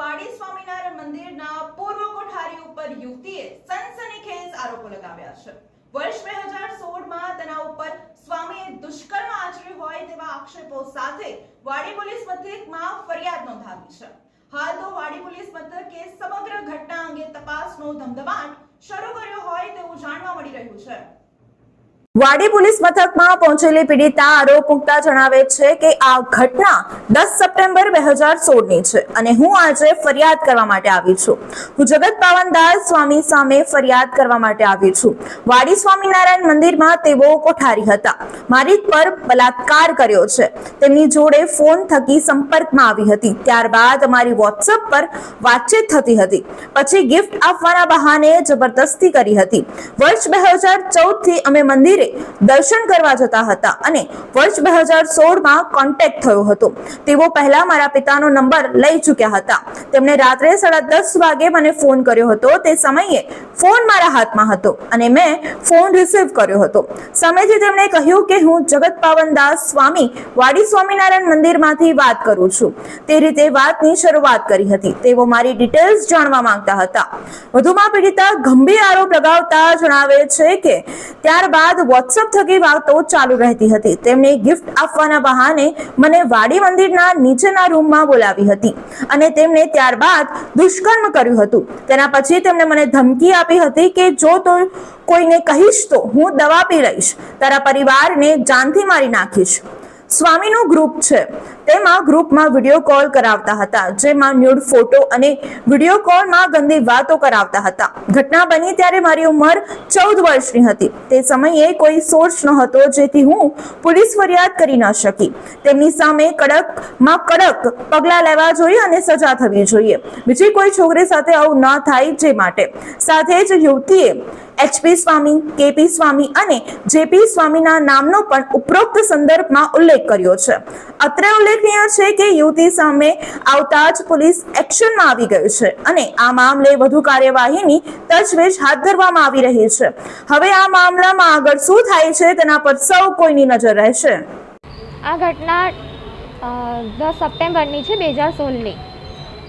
વાડી સ્વામિનારાયણ મંદિરના પૂર્વ કોઠારી ઉપર યુવતીએ સનસનીખેજ આરોપો લગાવ્યા છે. વર્ષ બે હજાર સોળમાં તેના ઉપર સ્વામીએ દુષ્કર્મ આચર્યું હોય તેવા આક્ષેપો સાથે વાડી પોલીસ મથકમાં ફરિયાદ નોંધાવી છે. હાલ તો વાડી પોલીસ મથકે સમગ્ર ઘટના અંગે તપાસનો ધમધમાટ શરૂ કર્યો હોય તેવું જાણવા મળી રહ્યું છે. વાડી પોલીસ મથકમાં પહોંચેલી પીડિતા આરોપ મુકતા જણાવે છે કે આ ઘટના દસ સપ્ટેમ્બર બે હજાર સોળની છે અને હું આજે ફરિયાદ કરવા માટે આવી છું. હું જગત પાવનદાસ સ્વામી સામે ફરિયાદ કરવા માટે આવી છું. વાડી સ્વામિનારાયણ મંદિરમાં તેઓ કોઠારી હતા. મારી પર બલાત્કાર કર્યો છે. તેમની જોડે ફોન થકી સંપર્કમાં આવી હતી. ત્યારબાદ અમારી વોટ્સઅપ પર વાતચીત થતી હતી. પછી ગિફ્ટ આપવાના બહાને જબરદસ્તી કરી હતી. વર્ષ બે હજાર ચૌદથી અમે મંદિરે દર્શન કરવા જતા હતા અને વર્ષ બે હજાર સોળમાં કોન્ટેક્ટ થયો હતો. તેઓ પહેલા મારા પિતાનો નંબર લઈ ચૂક્યા હતા. તેમણે રાત્રે સાડા દસ વાગે મને ફોન કર્યો હતો. તે સમયે ફોન મારા હાથમાં હતો અને મેં ફોન રિસીવ કર્યો હતો. સમયથી તેમણે કહ્યું કે હું જગત પાવનદાસ સ્વામી, વાડી સ્વામિનારાયણ મંદિરમાંથી વાત કરું છું. તે રીતે વાતની શરૂઆત કરી હતી. તેઓ મારી ડિટેલ્સ જાણવા માંગતા હતા. વધુમાં પીડિતા ગંભીર આરોપ લગાવતા જણાવે છે કે ત્યારબાદ વોટ્સઅપ થકી વાતો ચાલુ રહેતી હતી. તેમણે ગિફ્ટ આપવાના બહાને મને વાડી મંદિરના નીચેના રૂમમાં બોલાવી હતી અને તેમણે ત્યારબાદ દુષ્કર્મ કર્યું હતું. તેના પછી તેમણે મને ધમકી આપી હતી કે જો તો કોઈને કહીશ તો હું દવા પી લઈશ. તારા પરિવારને જાનથી મારી નાખીશ. સ્વામીનું ગ્રુપ છે. તેમાં ગ્રુપમાં વીડિયો કોલ કરાવતા હતા, જેમાં ન્યૂડ ફોટો અને વીડિયો કોલમાં ગંદી વાતો કરાવતા હતા. ઘટના બની ત્યારે મારી ઉંમર ચૌદ વર્ષની હતી. તે સમયે કોઈ સોર્સ ન હતો જેથી હું પોલીસ ફરિયાદ કરી ન શકી. તેમની સામે કડકમાં કડક પગલાં લેવા જોઈએ અને સજા થવી જોઈએ. બીજી કોઈ છોકરી સાથે આવું ન થાય જે માટે. સાથે જ યુવતીએ એચપી સ્વામી કેપી સ્વામી અને જેપી સ્વામીના નામનો પણ ઉપરોક્ત સંદર્ભમાં ઉલ્લેખ કર્યો છે. અત્રે ઉલ્લેખનીય છે કે યુવતી સામે આવતા જ પોલીસ એક્શનમાં આવી ગયું છે અને આ મામલે વધુ કાર્યવાહીની તજવીજ હાથ ધરવામાં આવી રહી છે. હવે આ મામલામાં આગળ શું થાય છે તેના પર સૌ કોઈની નજર રહેશે. આ ઘટના દસ સપ્ટેમ્બરની છે બે હજાર સોળની.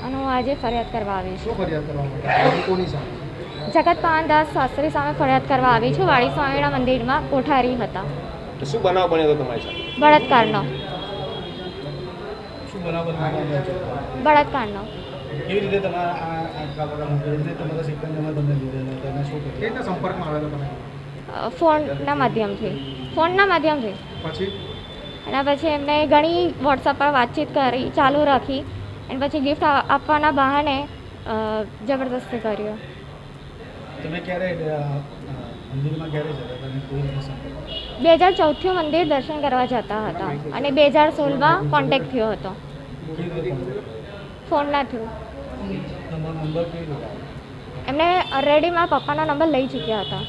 અને હું આજે ફરિયાદ કરવા આવી છું. ફરિયાદ કરવા માટે કોની સામે? જગત પાનદાસ શાસ્ત્રી સામે ફરિયાદ કરવા આવી છું. વાડી સ્વામીના મંદિરમાં કોઠારી હતા. શું બનાવ બન્યો હતો તમારી સાથે? બળાત્કારનો. શું બનાવ બળાત્કારનો. કેવી રીતે તમારા આ આટલા બધા કેવી રીતે તમારા સિકંદરમાં તમને લીધેલો તમે શું કર્યું કેટલા સંપર્કમાં આવેલા તમે? ફોનના માધ્યમથી. ફોનના માધ્યમથી. પછી? એના પછી એમને ઘણી વોટ્સઅપ પર વાતચીત કરી ચાલુ રાખી. અને પછી ગિફ્ટ આપવાના બહાને જબરદસ્તી કર્યો. તમે ક્યારે અ, અ, મંદિરમાં ક્યારે જતા હતા અને કોઈ રીતે બે હજાર ચૌદથી મંદિર દર્શન કરવા જતા હતા અને બે હજાર સોળમાં કોન્ટેક્ટ થયો હતો. ફોનના થ્રુ એમને ઓલરેડી મારા પપ્પાનો નંબર લઈ ચૂક્યા હતા.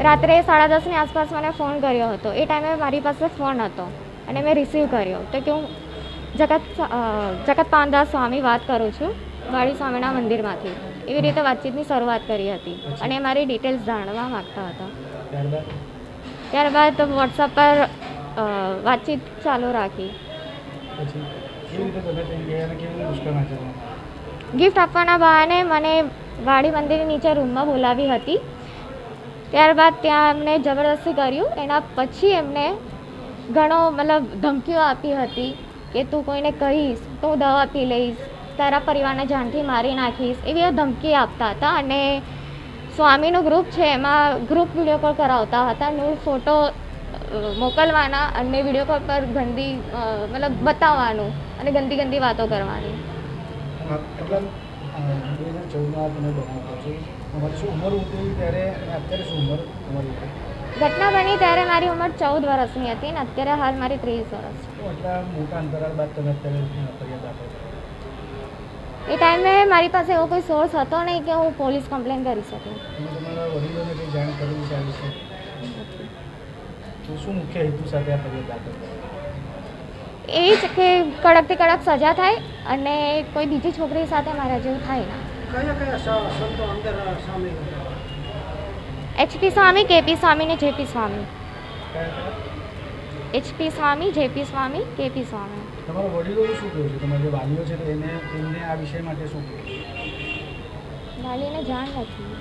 રાત્રે સાડા દસની આસપાસ મને ફોન કર્યો હતો. એ ટાઈમે મારી પાસે ફોન હતો અને મેં રિસીવ કર્યો. તો કે હું જગત જગત પાનદાસ સ્વામી વાત કરું છું. વાડી સ્વામીના મંદિરમાંથી. એવી રીતે વાતચીતની શરૂઆત કરી હતી અને મારી ડિટેલ્સ જાણવા માગતા હતા. ત્યારબાદ? વોટ્સઅપ પર વાતચીત ચાલુ રાખી. ગિફ્ટ આપવાના બહાને મને વાડી મંદિરની નીચે રૂમમાં બોલાવી હતી. ત્યારબાદ ત્યાં એમને જબરદસ્તી કર્યું. એના પછી એમને ઘણો મતલબ ધમકીઓ આપી હતી કે તું કોઈને કહીશ તો દવા પી લઈશ. તારા પરિવારને જાનથી મારી નાખીશ એવી ધમકી આપતા હતા અને સ્વામીનું ગ્રુપ છે એમાં ગ્રુપ વીડિયો કોલ કરાવતા હતા ન્યૂડ ફોટો મોકલવાના અને વીડિયો કોલ પર ગંદી મતલબ બતાવવાનું અને ગંદી ગંદી વાતો કરવાની? ઘટના બની ત્યારે મારી ઉંમર ચૌદ વર્ષની હતી ને અત્યારે હાલ મારી ત્રીસ વર્ષ. મોટા અંતરાળ બાદ તમે અત્યારે એ ટાઈમે મારી પાસે એવો કોઈ સોર્સ હતો નહીં કે હું પોલીસ કમ્પ્લેન કરી શકું? એ જ કે કડકથી કડક સજા થાય અને કોઈ બીજી છોકરી સાથે મારા જેવું થાય ના? એચપી સ્વામી કેપી સ્વામી ને JP Swami. HP Swami JP Swami KP Swami. તમારા વડીલોનું શું કહેવું છે? તમારા જે વાલીઓ છે, તો એને, એમને આ વિષય માટે શું કહેવું વાલીને જાણ નથી.